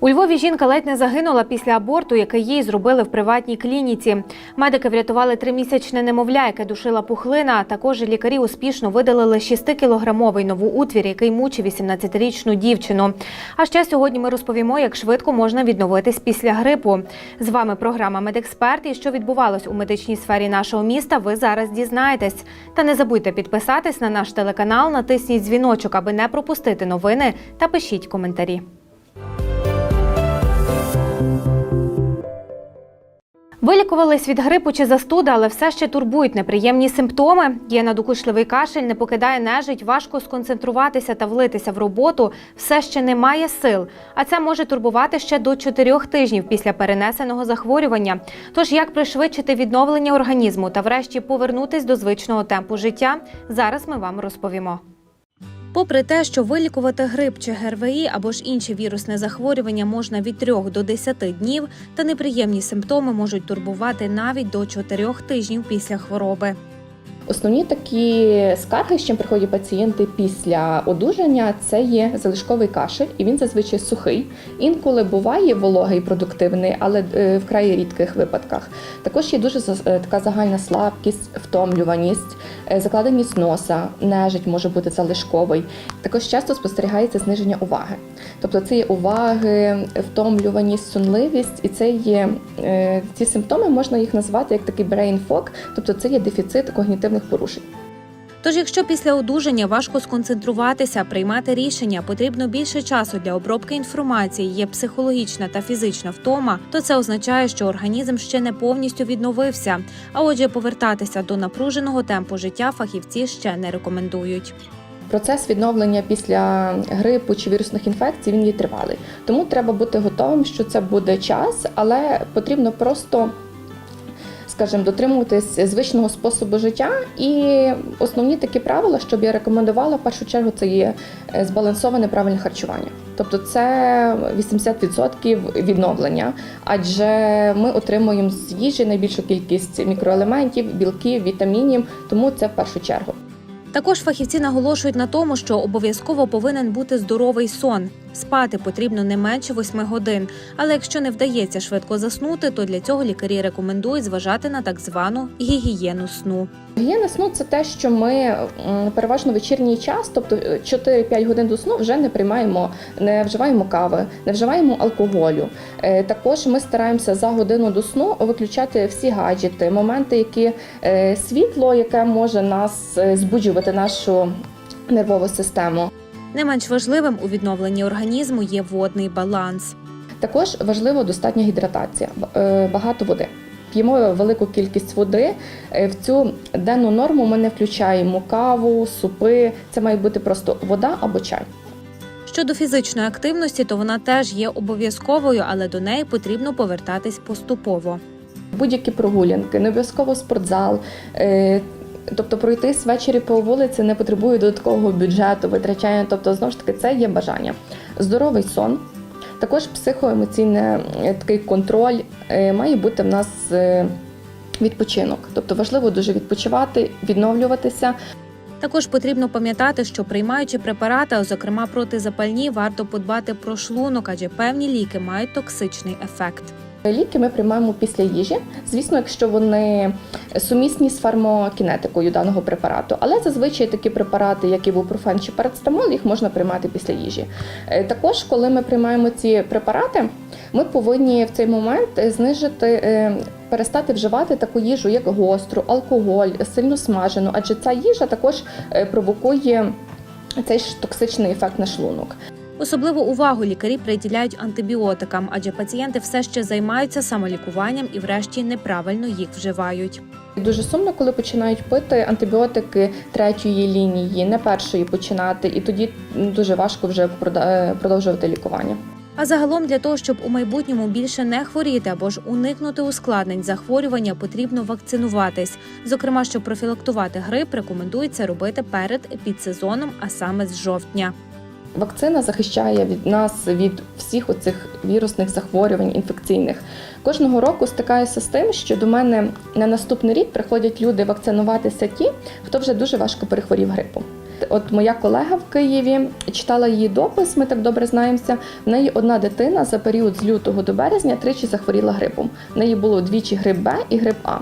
У Львові жінка ледь не загинула після аборту, який їй зробили в приватній клініці. Медики врятували тримісячне немовля, яке душила пухлина. Також лікарі успішно видалили 6-кілограмовий новоутвір, який мучив 18-річну дівчину. А ще сьогодні ми розповімо, як швидко можна відновитись після грипу. З вами програма Медексперт. І що відбувалось у медичній сфері нашого міста, ви зараз дізнаєтесь. Та не забудьте підписатись на наш телеканал, натисніть дзвіночок, аби не пропустити новини, та пишіть коментарі. Вилікувались від грипу чи застуди, але все ще турбують неприємні симптоми. Є надокучливий кашель, не покидає нежить, важко сконцентруватися та влитися в роботу. Все ще немає сил. А це може турбувати ще до чотирьох тижнів після перенесеного захворювання. Тож як пришвидшити відновлення організму та врешті повернутись до звичного темпу життя, зараз ми вам розповімо. Попри те, що вилікувати грип чи ГРВІ або ж інші вірусне захворювання можна від 3 до 10 днів, та неприємні симптоми можуть турбувати навіть до 4 тижнів після хвороби. Основні такі скарги, з чим приходять пацієнти після одужання, це є залишковий кашель, і він зазвичай сухий. Інколи буває вологий продуктивний, але е, в край рідких випадках. Також є дуже е, така загальна слабкість, втомлюваність, закладеність носа, нежить може бути залишковий. Також часто спостерігається зниження уваги. Тобто це є уваги, втомлюваність, сонливість, і це є е, ці симптоми можна їх назвати як такий brain fog, тобто це є дефіцит когнітивних порушень. Тож, якщо після одужання важко сконцентруватися, приймати рішення, потрібно більше часу для обробки інформації, є психологічна та фізична втома, то це означає, що організм ще не повністю відновився. А отже, повертатися до напруженого темпу життя фахівці ще не рекомендують. Процес відновлення після грипу чи вірусних інфекцій він є тривалий. Тому треба бути готовим, що це буде час, але потрібно просто. Скажімо, дотримуватись звичного способу життя, і основні такі правила, що б я рекомендувала, в першу чергу, це є е, збалансоване правильне харчування. Тобто це 80% відновлення, адже ми отримуємо з їжі найбільшу кількість мікроелементів, білків, вітамінів, тому це в першу чергу. Також фахівці наголошують на тому, що обов'язково повинен бути здоровий сон. Спати потрібно не менше 8 годин. Але якщо не вдається швидко заснути, то для цього лікарі рекомендують зважати на так звану гігієну сну. Гігієна сну це те, що ми переважно вечірній час, тобто е, 4-5 годин до сну, вже не приймаємо, не вживаємо кави, не вживаємо алкоголю. Е, Також ми стараємося за годину до сну виключати всі гаджети, моменти, які е, світло, яке може нас е, збуджувати нашу нервову систему. Не менш важливим у відновленні організму є водний баланс. Також важливо достатня гідратація, е, багато води. П'ємо велику кількість води. Е, В цю денну норму ми не включаємо каву, супи. Це має бути просто вода або чай. Щодо фізичної активності, то вона теж є обов'язковою, але до неї потрібно повертатись поступово. Будь-які прогулянки, не обов'язково спортзал. Тобто пройтись ввечері по вулиці не потребує додаткового бюджету, витрачання. Тобто, знову ж таки, це є бажання. Здоровий сон, також психоемоційний е, такий контроль е, має бути в нас е, відпочинок. Тобто важливо дуже відпочивати, відновлюватися. Також потрібно пам'ятати, що приймаючи препарати, а зокрема протизапальні, варто подбати про шлунок, адже певні ліки мають токсичний ефект. Ліки ми приймаємо після їжі, звісно, якщо вони сумісні з фармокінетикою даного препарату. Але зазвичай такі препарати, як ібупрофен чи парацетамол, їх можна приймати після їжі. Е, Також, коли ми приймаємо ці препарати, ми повинні в цей момент знижити. е, Перестати вживати таку їжу, як гостру, алкоголь, сильно смажену, адже ця їжа також е, провокує цей ж токсичний ефект на шлунок. Особливу увагу лікарі приділяють антибіотикам, адже пацієнти все ще займаються самолікуванням і, врешті, неправильно їх вживають. Дуже сумно, коли починають пити антибіотики третьої лінії, не першої починати, і тоді дуже важко вже е, продовжувати лікування. А загалом для того, щоб у майбутньому більше не хворіти або ж уникнути ускладнень захворювання, потрібно вакцинуватись. Зокрема, щоб профілактувати грип, рекомендується робити перед епідсезоном, а саме з жовтня. Вакцина захищає від нас від всіх оцих вірусних захворювань інфекційних. Кожного року стикаюся з тим, що до мене на наступний рік приходять люди вакцинуватися ті, хто вже дуже важко перехворів грипом. от моя колега в Києві читала її допис. Ми так добре знаємося. В неї одна дитина за період з лютого до березня тричі захворіла грипом. В неї було двічі грип Б і грип А.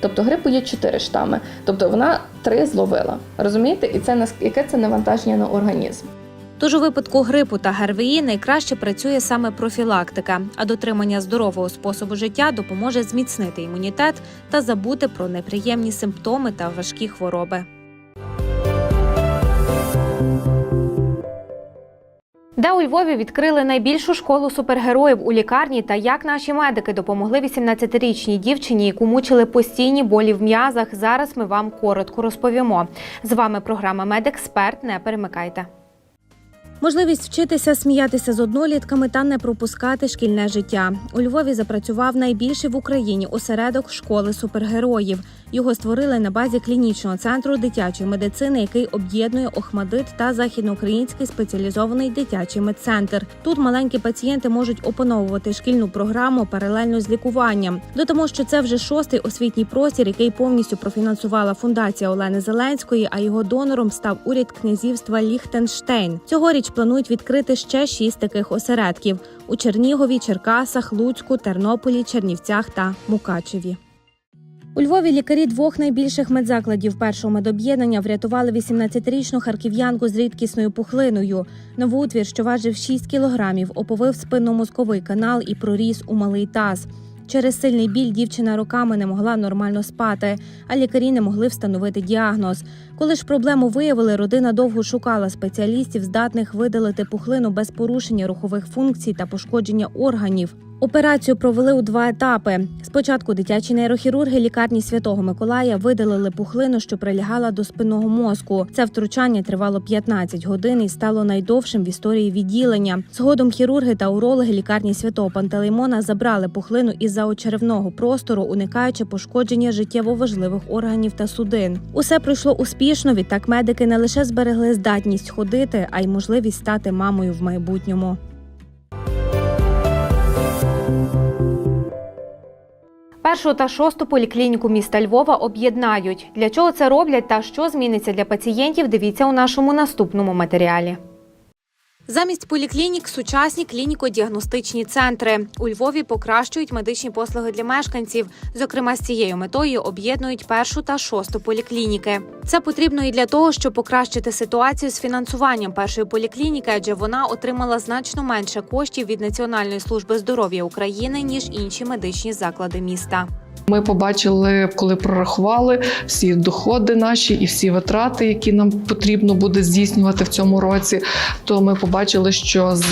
Тобто грипу є чотири штами. Тобто вона три зловила. Розумієте? І це яке це навантаження на організм. Тож у випадку грипу та ГРВІ найкраще працює саме профілактика, а дотримання здорового способу життя допоможе зміцнити імунітет та забути про неприємні симптоми та важкі хвороби. Де у Львові відкрили найбільшу школу супергероїв у лікарні та як наші медики допомогли 18-річній дівчині, яку мучили постійні болі в м'язах. Зараз ми вам коротко розповімо. З вами програма Медексперт. Не перемикайте. Можливість вчитися сміятися з однолітками та не пропускати шкільне життя. У Львові запрацював найбільший в Україні осередок школи супергероїв. Його створили на базі клінічного центру дитячої медицини, який об'єднує Охмадит та західноукраїнський спеціалізований дитячий медцентр. Тут маленькі пацієнти можуть опановувати шкільну програму паралельно з лікуванням. До тому, що це вже шостий освітній простір, який повністю профінансувала фундація Олени Зеленської, а його донором став уряд князівства Ліхтенштейн. Цьогоріч планують відкрити ще шість таких осередків у Чернігові, Черкасах, Луцьку, Тернополі, Чернівцях та Мукачеві. У Львові лікарі двох найбільших медзакладів першого медоб'єднання врятували 18-річну харків'янку з рідкісною пухлиною. Новоутвір, що важив 6 кілограмів, оповив спинномозковий канал і проріс у малий таз. Через сильний біль дівчина роками не могла нормально спати, а лікарі не могли встановити діагноз. Коли ж проблему виявили, родина довго шукала спеціалістів, здатних видалити пухлину без порушення рухових функцій та пошкодження органів. Операцію провели у два етапи. Спочатку дитячі нейрохірурги лікарні Святого Миколая видалили пухлину, що прилягала до спинного мозку. Це втручання тривало 15 годин і стало найдовшим в історії відділення. Згодом хірурги та урологи лікарні Святого Пантелеймона забрали пухлину із заочеревного простору, уникаючи пошкодження життєво важливих органів та судин. Усе пройшло успішно. Відтак медики не лише зберегли здатність ходити, а й можливість стати мамою в майбутньому. Першу та шосту поліклініку міста Львова об'єднають. Для чого це роблять та що зміниться для пацієнтів? Дивіться у нашому наступному матеріалі. Замість поліклінік сучасні клініко-діагностичні центри у Львові покращують медичні послуги для мешканців. Зокрема, з цією метою об'єднують першу та шосту поліклініки. Це потрібно і для того, щоб покращити ситуацію з фінансуванням першої поліклініки, адже вона отримала значно менше коштів від Національної служби здоров'я України ніж інші медичні заклади міста. Ми побачили, коли прорахували всі доходи наші і всі витрати, які нам потрібно буде здійснювати в цьому році. То ми побачили, що з,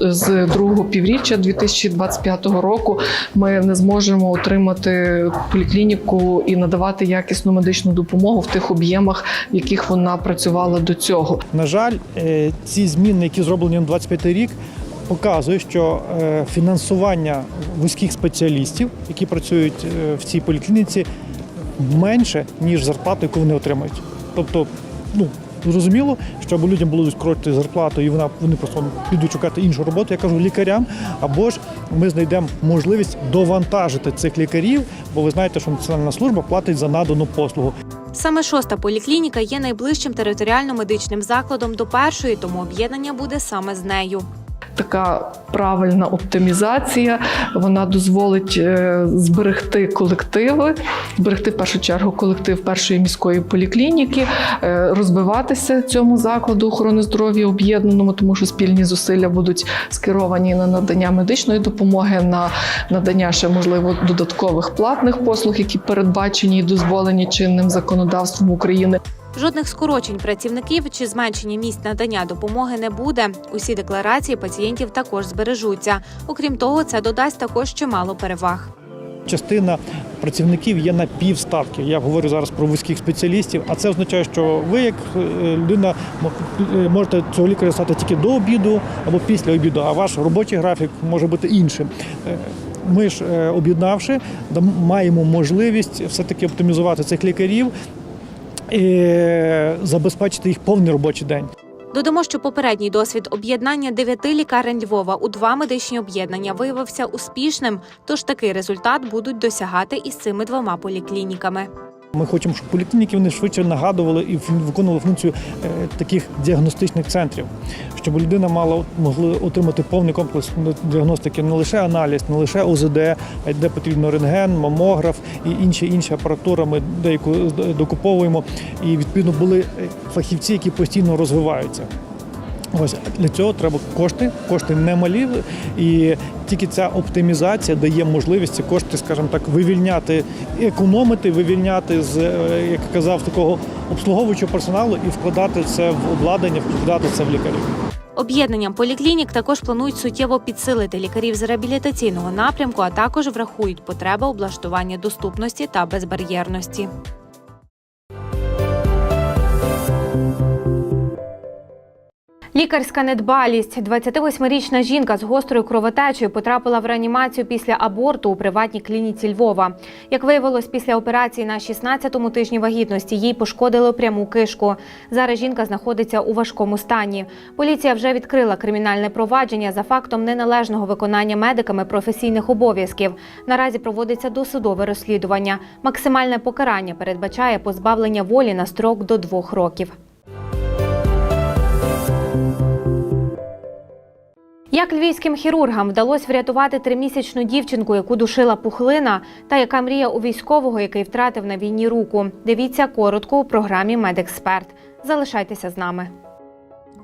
з другого півріччя 2025 року ми не зможемо отримати поліклініку і надавати якісну медичну допомогу в тих об'ємах, в яких вона працювала до цього. На жаль, е, ці зміни, які зроблені на 25 рік, показують, що е, фінансування вузьких спеціалістів, які працюють е, в цій поліклініці, менше ніж зарплату, яку вони отримують. Тобто, ну зрозуміло, що або людям було скоротити зарплату, і вона вони просто підуть шукати іншу роботу. Я кажу лікарям, або ж ми знайдемо можливість довантажити цих лікарів, бо ви знаєте, що національна служба платить за надану послугу. Саме шоста поліклініка є найближчим територіально-медичним закладом до першої, тому об'єднання буде саме з нею. Така правильна оптимізація вона дозволить е, зберегти колективи, зберегти в першу чергу колектив першої міської поліклініки, е, розвиватися цьому закладу охорони здоров'я об'єднаному, тому що спільні зусилля будуть скеровані на надання медичної допомоги, на надання ще можливо додаткових платних послуг, які передбачені і дозволені чинним законодавством України. Жодних скорочень працівників чи зменшення місць надання допомоги не буде. Усі декларації пацієнтів також збережуться. Окрім того, це додасть також чимало переваг. частина працівників є на півставки. Я говорю зараз про вузьких спеціалістів, а це означає, що ви, як е, людина, е, можете цього лікаря стати тільки до обіду або після обіду, а ваш робочий графік може бути іншим. Е, Ми ж об'єднавши, маємо можливість все-таки оптимізувати цих лікарів і забезпечити їх повний робочий день. Додамо, що попередній досвід об'єднання дев'яти лікарень Львова у два медичні об'єднання виявився успішним. Тож такий результат будуть досягати із цими двома поліклініками. Ми хочемо, щоб поліклініки вони швидше нагадували і виконували функцію е, таких діагностичних центрів, щоб людина мала могла отримати повний комплекс діагностики, не лише аналіз, не лише ОЗД, а де потрібно рентген, мамограф і інші інші апаратура. Ми деяку докуповуємо. І відповідно були е, фахівці, які постійно розвиваються. Ось для цього треба кошти, кошти немалі, і тільки ця оптимізація дає можливість ці кошти, скажімо так, вивільняти, економити, вивільняти з, е, як казав, такого обслуговуючого персоналу і вкладати це в обладнання, вкладати це в лікарів. Об'єднанням поліклінік також планують суттєво підсилити лікарів з реабілітаційного напрямку, а також врахують потреби облаштування доступності та безбар'єрності. Лікарська недбалість. 28-річна жінка з гострою кровотечею потрапила в реанімацію після аборту у приватній клініці Львова. Як виявилось, після операції на 16-му тижні вагітності їй пошкодили пряму кишку. Зараз жінка знаходиться у важкому стані. Поліція вже відкрила кримінальне провадження за фактом неналежного виконання медиками професійних обов'язків. Наразі проводиться досудове розслідування. Максимальне покарання передбачає позбавлення волі на строк до двох років. Як львівським хірургам вдалося врятувати тримісячну дівчинку, яку душила пухлина, та яка мрія у військового, який втратив на війні руку. Дивіться коротко у програмі Медексперт. Залишайтеся з нами.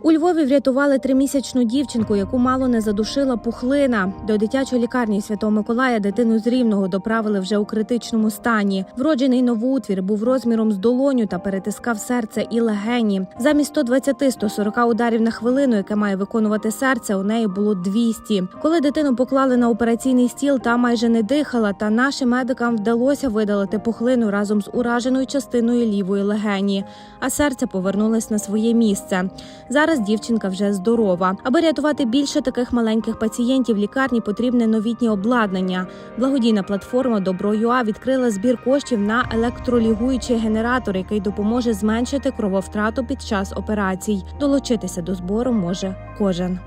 У Львові врятували тримісячну дівчинку, яку мало не задушила пухлина. До дитячої лікарні Святого Миколая дитину з рівного доправили вже у критичному стані. Вроджений новоутвір був розміром з долоню та перетискав серце і легені. Замість 120-140 ударів на хвилину, яке має виконувати серце, у неї було 200. Коли дитину поклали на операційний стіл, та майже не дихала. Та нашим медикам вдалося видалити пухлину разом з ураженою частиною лівої легені, а серце повернулось на своє місце. Зараз дівчинка вже здорова. Аби рятувати більше таких маленьких пацієнтів, лікарні потрібне новітнє обладнання. Благодійна платформа Добро.ЮА відкрила збір коштів на електролігуючий генератор, який допоможе зменшити крововтрату під час операцій. Долучитися до збору може кожен.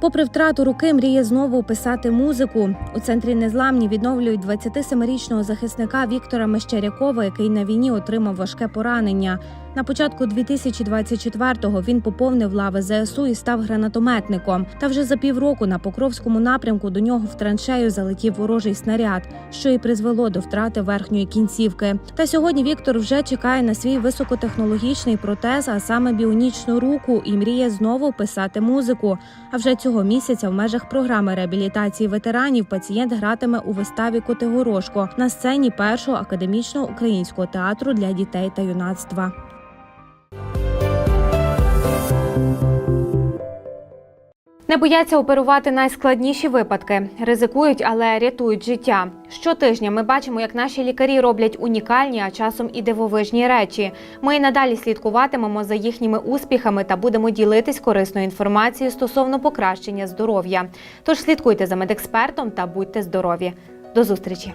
Попри втрату руки, мріє знову писати музику. У центрі незламні відновлюють 27-річного захисника Віктора Мещерякова, який на війні отримав важке поранення. На початку 2024-го він поповнив лави ЗСУ і став гранатометником. Та вже за півроку на Покровському напрямку до нього в траншею залетів ворожий снаряд, що і призвело до втрати верхньої кінцівки. Та сьогодні Віктор вже чекає на свій високотехнологічний протез, а саме біонічну руку, і мріє знову писати музику. А вже цього місяця в межах програми реабілітації ветеранів пацієнт гратиме у виставі Котигорошко на сцені першого академічного українського театру для дітей та юнацтва. Не бояться оперувати найскладніші випадки, ризикують, але рятують життя. Щотижня ми бачимо, як наші лікарі роблять унікальні, а часом і дивовижні речі. Ми і надалі слідкуватимемо за їхніми успіхами та будемо ділитись корисною інформацією стосовно покращення здоров'я. Тож слідкуйте за медекспертом та будьте здорові. До зустрічі!